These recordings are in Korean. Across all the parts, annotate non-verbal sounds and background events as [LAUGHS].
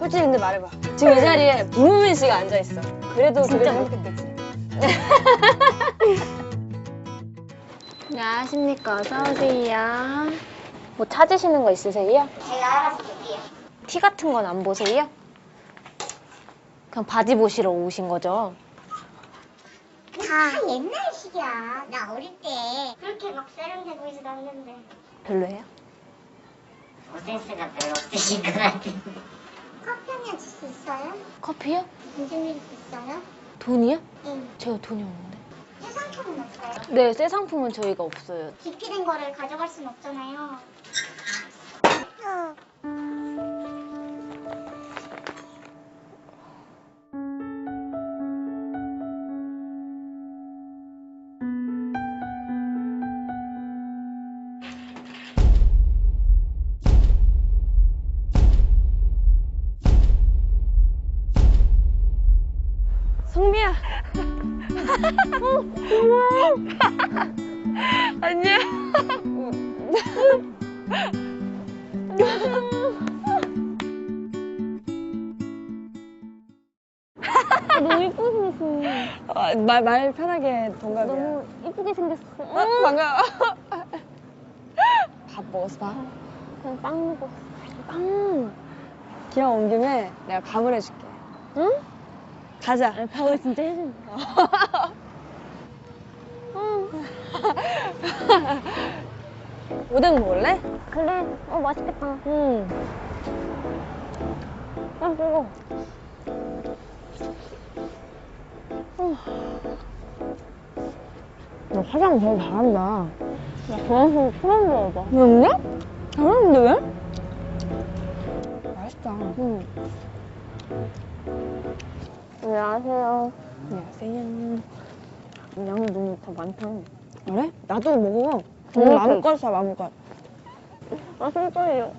솔직히 근데 말해봐. 지금 이 자리에 문우민 씨가 앉아 있어. 그래도 그게 진짜 행복했겠지. 안녕하십니까. 어서오세요. 뭐 찾으시는 거 있으세요? 제가 알아서 볼게요. 티 같은 건 안 보세요? 그냥 바지 보시러 오신 거죠? 다 옛날식이야. 나 어릴 때 그렇게 막 세련돼 보이지도 않는데. 별로예요? 센스가 별로 없으신 것 같은데. 커피 한 잔 줄 수 있어요? 커피요? 일 있어요? 돈이요? 응. 제가 돈이 없는데. 해상품은 없어요? 네, 새 상품은 저희가 없어요. 기피된 거를 가져갈 순 없잖아요. 성미야. 어, 고마워. 안녕. 너무 이쁘게 생겼어. 아, 말, 말 편하게 동갑이야. 너무 이쁘게 생겼어. 어, 반가워. 밥 먹었어, 밥? 그냥 빵 먹었어. 빵. 기왕 온 김에 내가 밥을 해줄게. 응? 가자. 밥을 진짜 해준다. 오뎅 먹을래? 그래. 어, 맛있겠다. 응. 빵 먹어. 너 화장 되게 잘한다. 야, 저한테 처음 들어봐. 그런가? 잘하는데 왜? 안녕하세요. 안녕하세요. 양이 너무 더 많다. 그래? 나도 먹어. 응, 응, 마음껏 사, 마음껏. 아, 손 떨려.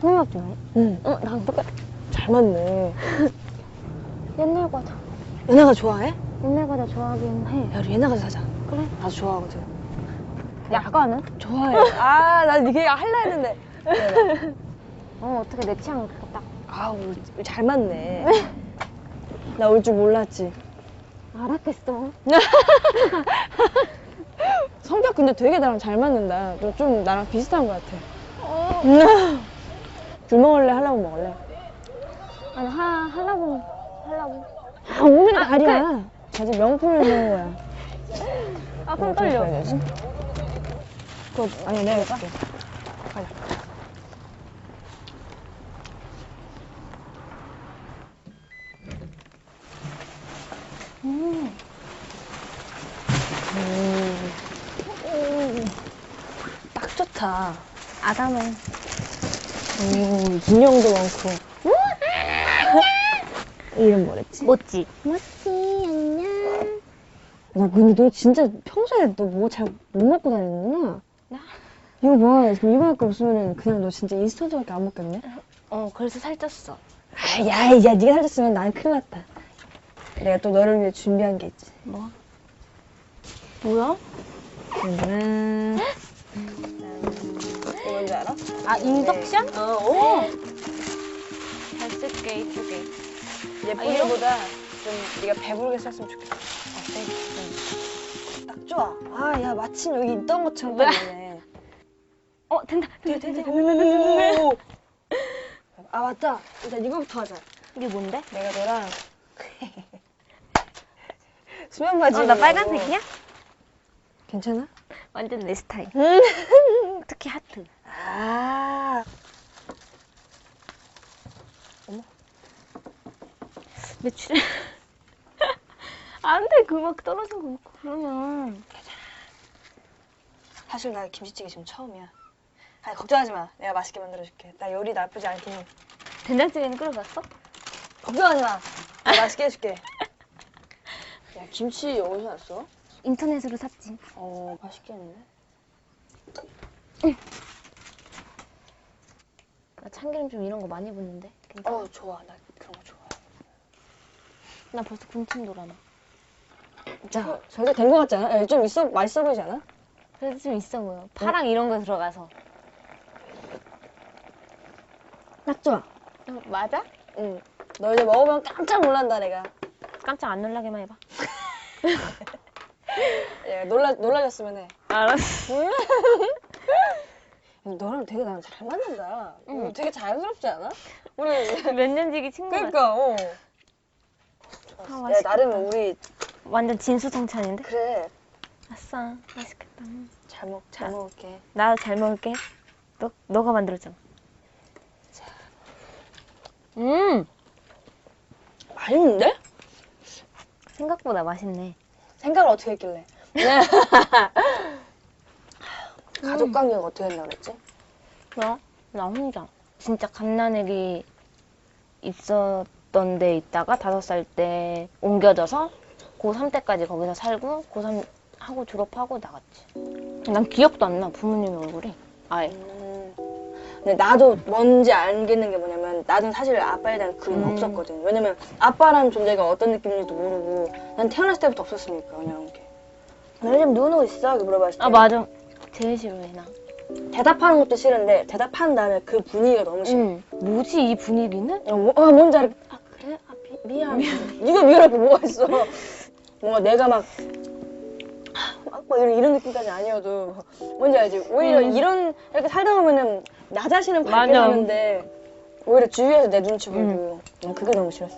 통역 좋아해? 응. 어, 나랑 똑같아. 잘 맞네. [LAUGHS] 옛날 과자. 얘네가 좋아해? 옛날 과자 좋아하긴 해. 야, 우리 얘네가 사자. 그래? 나도 좋아하거든. 야과는? 좋아해. [LAUGHS] 아, 나 이게 할라 했는데. 어, 어떻게 내 취향 딱 아, 우리 잘 맞네. [LAUGHS] 나 올 줄 몰랐지. 알았겠어. [LAUGHS] 성격 근데 되게 나랑 잘 맞는다. 너 좀 나랑 비슷한 것 같아. 어. 귤 먹을래? 할라고 먹을래? 아니, 하, 하려고, 하려고. 아, 오늘이 날이야. 아직 명품을 먹는 거야. 아, 뭐손 떨려. 되지? 그거, 아니야, 내가 해줄게. 가자. 음. 딱 좋다. 아담해. 오, 인형도 많고. 이름 뭐랬지? 멋지. 멋지, 안녕. 나 근데 너 진짜 평소에 너 뭐 잘 못 먹고 다니는구나. 나? 이거 봐. 지금 이거밖에 없으면 그냥 너 진짜 인스턴트밖에 안 먹겠네? 어, 그래서 살쪘어. 아, 야, 야, 네가 살쪘으면 난 큰일 났다. 내가 또 너를 위해 준비한 게 있지. 뭐? 뭐야? 이거 뭔지 알아? 아, 인덕션? 어, 오! 잘 쓸게, 이쪽에. 예쁘기보다 좀 네가 배부르게 썼으면 좋겠어. 어때? 딱 좋아. 아, 야, 마침 여기 있던 것처럼 딱 있네. 어, 된다. 돼, 돼, 돼. 오! 아, 맞다. 일단 이거부터 하자. 이게 뭔데? 내가 너랑 [LAUGHS] 수면 바지. 어, 나 빨간색이야? 괜찮아? 완전 내 스타일. 음. [LAUGHS] 특히 하트. 아. 매출. 안 돼, 그 막 떨어진 거 먹고 그러면. 사실 나 김치찌개 지금 처음이야. 아니 걱정하지 마. 내가 맛있게 만들어줄게. 나 요리 나쁘지 않긴 해. 된장찌개는 끓여봤어? 걱정하지 마. 내가 맛있게 해줄게. [LAUGHS] 야 김치 어디서 났어? 인터넷으로 샀지. 어 맛있겠는데? 나 참기름 좀 이런 거 많이 붓는데. 괜찮아? 어 좋아. 나 그런 거 좋아. 나 벌써 군침 돌아나. 자 저게 된거 같지 않아? 야, 좀 있어 맛있어 보이지 않아? 그래도 좀 있어 보여. 파랑 이런 거 들어가서. 딱 좋아. 맞아? 응. 너 이제 먹으면 깜짝 놀란다 내가. 깜짝 안 놀라게만 해봐. [LAUGHS] 예, 놀라 놀라셨으면 해. 알았어. 너랑 되게 나랑 잘 맞는다. 응. 되게 자연스럽지 않아? 우리 몇 년 지기 친구 같아. 그러니까 어. 아, 야, 맛있겠다. 나름 우리 완전 진수성찬인데? 그래 아싸, 맛있겠다. 잘 먹 잘 자. 먹을게. 나 잘 먹을게. 너, 너가 만들었잖아. 음, 맛있는데? 생각보다 맛있네. 생각을 어떻게 했길래? [LAUGHS] 가족 관계가 어떻게 된다 그랬지? 나? 나 혼자. 진짜 갓난애기 있었던 데 있다가 다섯 살 때 옮겨져서 고3 때까지 거기서 살고 고3 하고 졸업하고 나갔지. 난 기억도 안 나, 부모님의 얼굴이. 아예. 음. 근데 나도 뭔지 알겠는 게 뭐냐면 나는 사실 아빠에 대한 그림이 음. 없었거든. 왜냐면 아빠라는 존재가 어떤 느낌인지도 모르고 난 태어났을 때부터 없었으니까 그냥 이렇게. 너 요즘 누누 있어? 이렇게 물어봤을 때 아, 맞아. 제일 싫어해, 나. 대답하는 것도 싫은데 대답한 다음에 그 분위기가 너무 싫어. 응. 뭐지, 이 분위기는? 어, 뭐, 아, 뭔지 알아. 아, 그래? 아, 미, 미안. 네가 미안할 게 뭐가 있어. 뭔가 내가 막, 아, 막, 막 이런, 이런 느낌까지 아니어도, 뭔지 알지? 오히려 음. 이런, 이렇게 살다 보면은, 나 자신은 밝게 맞아. 사는데, 오히려 주위에서 내 눈치 보고, 난 그게 너무 싫었어.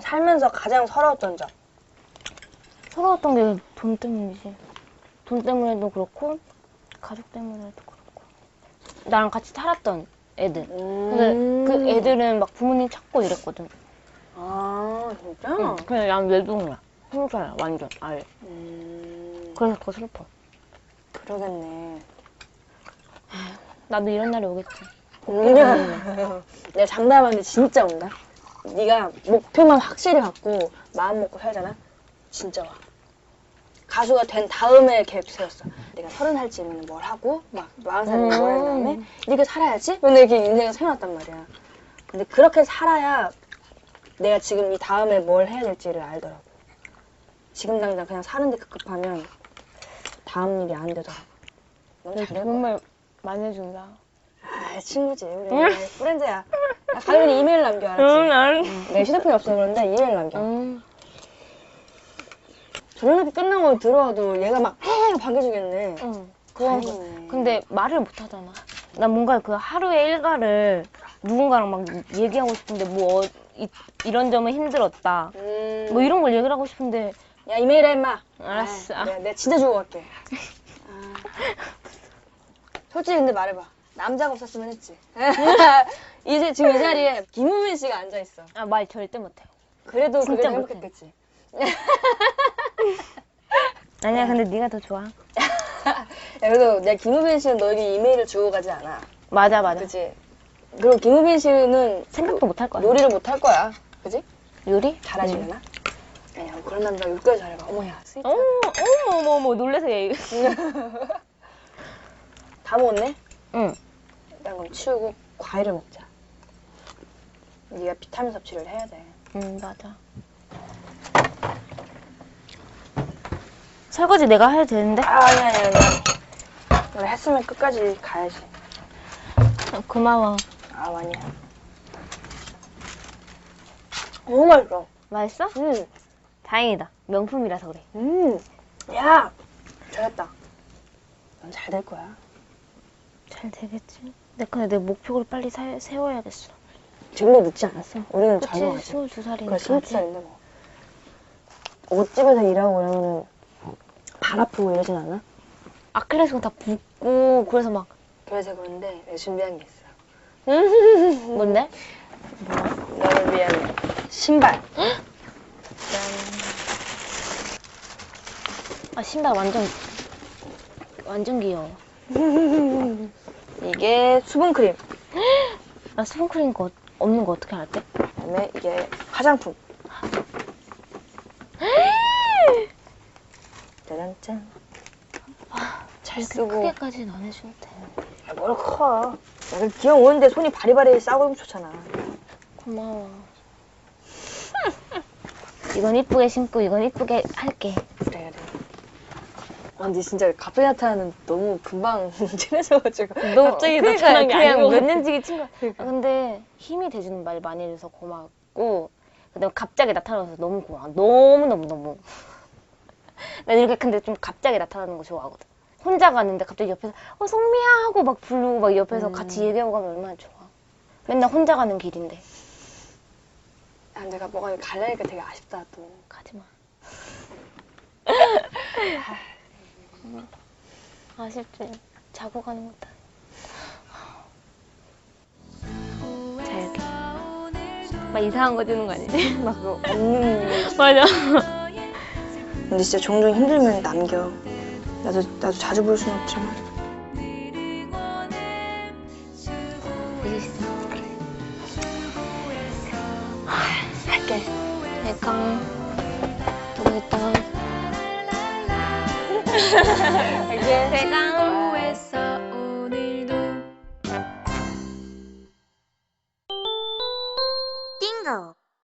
살면서 가장 서러웠던 점. 서러웠던 게 돈 때문이지. 돈 때문에도 그렇고, 가족 때문에도 그렇고. 나랑 같이 살았던 애들. 근데 음. 그 애들은 막 부모님 찾고 이랬거든. 아, 진짜? 응. 그냥 난 외동이야. 혼자야, 완전. 아예. 음, 그래서 더 슬퍼. 그러겠네. 나도 이런 날이 오겠지. 내가 장담하는데 진짜 온다. 네가 목표만 확실히 갖고 마음 먹고 살잖아. 진짜 와. 가수가 된 다음에 계획 세웠어. 내가 서른 살쯤에는 뭘 하고 막 마흔 살에 뭘 한 다음에 음. 이렇게 살아야지. 근데 이렇게 인생을 세워놨단 말이야. 근데 그렇게 살아야 내가 지금 이 다음에 뭘 해야 될지를 알더라고. 지금 당장 그냥 사는 데 급급하면 다음 일이 안 되더라고. 너무 너 잘될 거야. 정말 많이 해준다. 아, 친구지. 우리 프렌드야. 야, 가려면 이메일 남겨, 알았지? 난. 내 휴대폰이 없어서 그런데 이메일 남겨. 응. 조련학교 끝나고 들어와도 얘가 막 헤헤 반겨주겠네. 응. 그건 그건 근데 말을 못 하잖아. 난 뭔가 그 하루의 일과를 누군가랑 막 얘기하고 싶은데 뭐 어, 이, 이런 점은 힘들었다. 음... 뭐 이런 걸 얘기를 하고 싶은데 야 이메일 해 임마. 알았어. 아, 내가, 내가 진짜 주고 갈게. 아. 솔직히 근데 말해봐. 남자가 없었으면 했지. [LAUGHS] 이제 지금 이 자리에 김우민 씨가 앉아 있어. 아 말 절대 못해. 그래도 그게 진짜 행복했겠지. [LAUGHS] 아니야 근데 네가 더 좋아. 야, 그래도 내가 김우빈 씨는 너에게 이메일을 주고 가지 않아. 맞아 맞아. 그치? 그리고 김우빈 씨는 생각도 못 할 거야. 요리를 못 할 거야. 그지? 요리? 잘하시려나? 아니야, 그런 남자 요리까지 잘해봐. 어머야. 어머 어머 어머 어머 놀래서 얘. [LAUGHS] 다 먹었네? 응. 일단 그럼 치우고 과일을 먹자. 네가 비타민 섭취를 해야 돼. 응 맞아. 설거지 내가 해도 되는데? 아, 아니야, 아니야, 아니야. 너가 했으면 끝까지 가야지. 어, 고마워. 아, 아니야. 너무 맛있어. 맛있어? 음, 다행이다. 명품이라서 그래. 음. 야! 잘했다. 넌 잘 될 거야. 잘 되겠지. 내 근데 내 목표를 빨리 사- 세워야겠어. 지금도 늦지 않았어. 우리는 그치? 젊어가지. 22살이니까. 그래, 22살인데 뭐. 옷집에서 일하고 그러면은 발 아프고 이러진 않아? 아킬레스건 다 붓고 그래서 막 그래서 그런데 내가 준비한 게 있어. [LAUGHS] 뭔데? 너를 위한 신발. 아 신발 완전 완전 귀여워. [LAUGHS] 이게 수분크림. [GASPS] 나 수분크림 거 없는 거 어떻게 알았대? 그다음에 이게 화장품. [GASPS] 짜잔짠. 잘 이렇게 쓰고. 크게까지는 안 해줘도 돼. 야, 뭘 커. 야, 그 기왕 오는데 손이 바리바리 싸고 좋잖아. 고마워. [LAUGHS] 이건 이쁘게 신고 이건 이쁘게 할게. 아, 근데 진짜 갑자기 나타나는 너무 금방 [LAUGHS] 친해져가지고 [LAUGHS] 너 갑자기 그러니까 나타난 게 그냥 아니고 몇 년지기 친구. 그러니까. 아, 근데 힘이 돼주는 말 많이 해줘서 고맙고 그다음에 갑자기 나타나서 너무 고마워. 너무 너무 너무. [LAUGHS] 난 이렇게 근데 좀 갑자기 나타나는 거 좋아하거든. 혼자 가는데 갑자기 옆에서 어 성미야 하고 막 부르고 막 옆에서 음. 같이 얘기하고 가면 얼마나 좋아. 맨날 혼자 가는 길인데 아, 내가 뭐가 갈라니까 되게 아쉽다 또 가지 마. 아쉽지. 자고 가는 것도. 아니고. 자 이렇게. 막 이상한 거 주는 거 아니지? [LAUGHS] 막 그거 없는 맞아. 근데 진짜 종종 힘들면 남겨 나도 나도 자주 볼순 없지만 할게 대강. 할게 대강. 띵